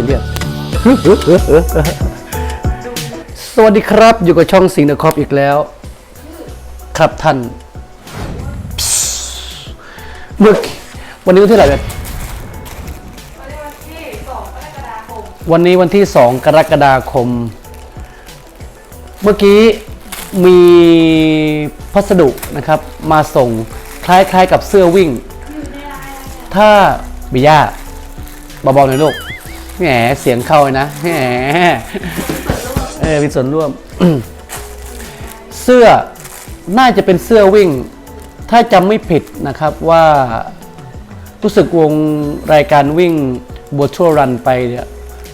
ซีเรียสสวัสดีครับ อยู่กับช่องสิงห์นครอีกแล้ว ครับท่าน เมื่อวันนี้วันที่เท่าไหร่กันวันนี้วันที่สองกรกฎาคม เมื่อกี้มีพัสดุนะครับ มาส่งคล้ายๆกับเสื้อวิ่ง ถ้าบิยาเบาๆหน่อยลูก แหมเสียงเข้านะแหมเออมีส่วนร่วม เสื้อน่าจะเป็นเสื้อวิ่ง ถ้าจำไม่ผิดนะครับว่ารู้สึกวงรายการวิ่งบัวชั่วรันไปเนี่ย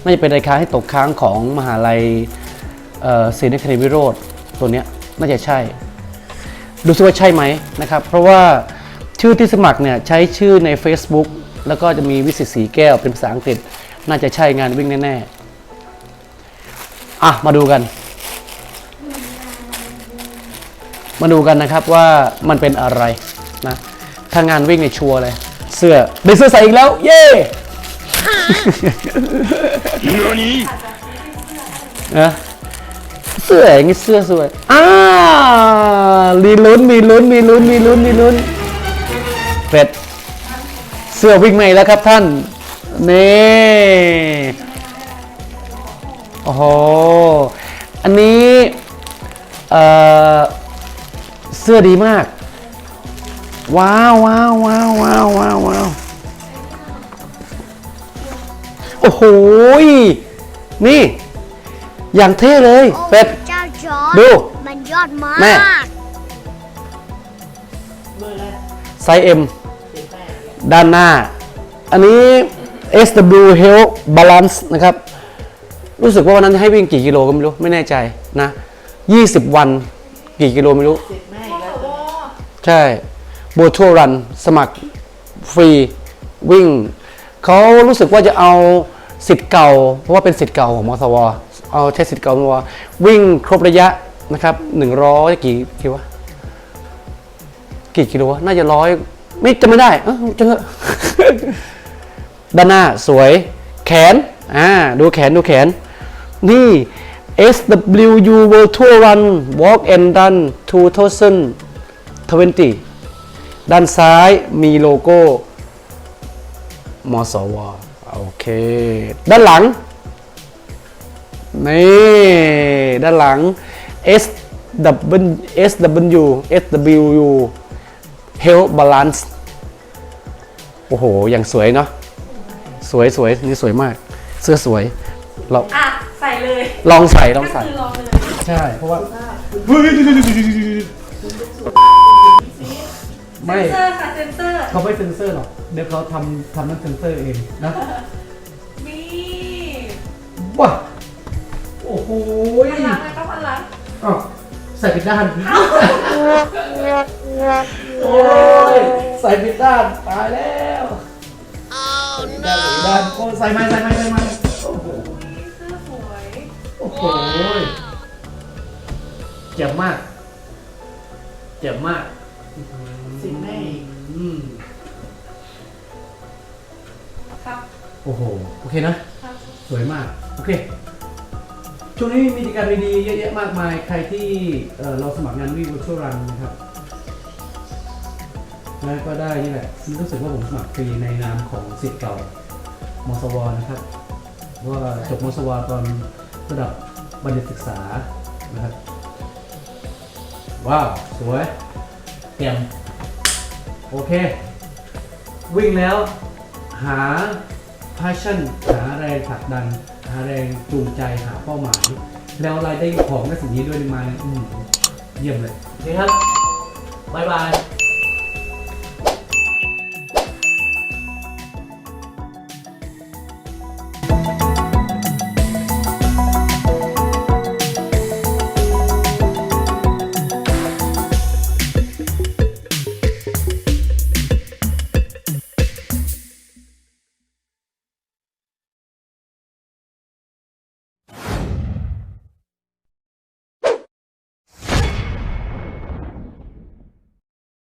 น่าจะเป็นรายการให้ตกค้างของมหาลัยศรีนครินทรวิโรธตัวเนี้ยน่าจะใช่ ดูซิว่าใช่ไหมนะครับ เพราะว่าชื่อที่สมัครเนี่ยใช้ชื่อใน Facebook แล้วก็จะมีวิสิตสีแก้วเป็นภาษาอังกฤษ น่าจะใช่งานวิ่งแน่ๆอะมาดูกัน มาดูกันนะครับว่ามันเป็นอะไรนะ ถ้างานวิ่งในยชัวร์เลย เสื้อได้เสื้อใส่อีกแล้ว เย้นะเสื้ออย่างนี้เสื้อสวยอ่ามีลุ้น มีลุ้น มีลุ้น มีลุ้น มีลุ้นเป็ด เสื้อวิ่งใหม่แล้วครับท่าน นี่โอ้โหอันนี้เอ่อเสื้อดีมาก ว้าวว้าวว้าวว้าวว้าวว้าวโอ้โหนี่ อย่างเท่เลยโอ้เป็ด เจ้าจอร์จดู มันยอดมาก แม่ไซส์ M ด้านหน้า อันนี้ SW Health Balance นะครับ รู้สึกว่าวันนั้นให้วิ่งกี่กิโลก็ไม่รู้ ไม่แน่ใจนะ 20 วันกี่กิโลไม่รู้ ใช่โบทัวรันสมัครฟรีวิ่ง เขารู้สึกว่าจะเอาสิทธิ์เก่า เพราะว่าเป็นสิทธิ์เก่าของมสว เอาใช้สิทธิ์เก่ามสววิ่งครบระยะนะครับหนึ่งร้อยกี่กี่วะกี่กิโลวะน่าจะร้อยไม่จะไม่ได้เออจะเถอะ ด้านหน้าสวยแขนอ่าดูแขนดูแขน นี่ SWU World Tour Run Walk and Run 2020 ด้านซ้ายมีโลโก้ มสว โอเค ด้านหลัง นี่ ด้านหลัง S W S W swu Health Balance โอ้โห อย่างสวยเนาะ สวยสวยนี่สวยมาก เสื้อสวยเราอะ ใส่เลยลองใส่ลองก็ใส่คือลองเลยใช่ เพราะว่าไม่ เซนเซอร์ค่ะเซนเซอร์เขาไม่เซ็นเซอร์หรอก เดี๋ยวเขาทำทำนั่นเซ็นเซอร์เองนะนี่ว้าโอ้โหอันหลังเลยต้องอันหลังอ้าวใส่ผิดด้าน โอ้ย ใส่ผิดด้าน ตายแล้ว ด้านผิดด้านโอ้ใส่ไม้ใส่ไม้ใส่ไม้โอ้โหนี่เสื้อสวย โอ้โหเจ็บมากเจ็บมากสิ่งแม่อืมครับโอ้โหโอเคนะ ครับสวยมาก โอเค ช่วงนี้มีกิจกรรมดีๆเยอะแยะมากมาย ใครที่เอ่อเราสมัครงานวิ่ง virtual run นะครับ แล้วก็ได้นี่แหละรู้สึกว่าผมสมัครฟรีในนามของสิทธิ์เก่ามสวนะครับว่าจบมสวตอนระดับบัณฑิตศึกษานะครับว้าว สวยเตรียมโอเค วิ่งแล้วหา passion หาแรงผลักดัน หาแรงจูงใจหาเป้าหมาย แล้วรายได้ของและสิ่งนี้ด้วยมาอืเยี่ยมเลย โอเคครับ บ๊ายบาย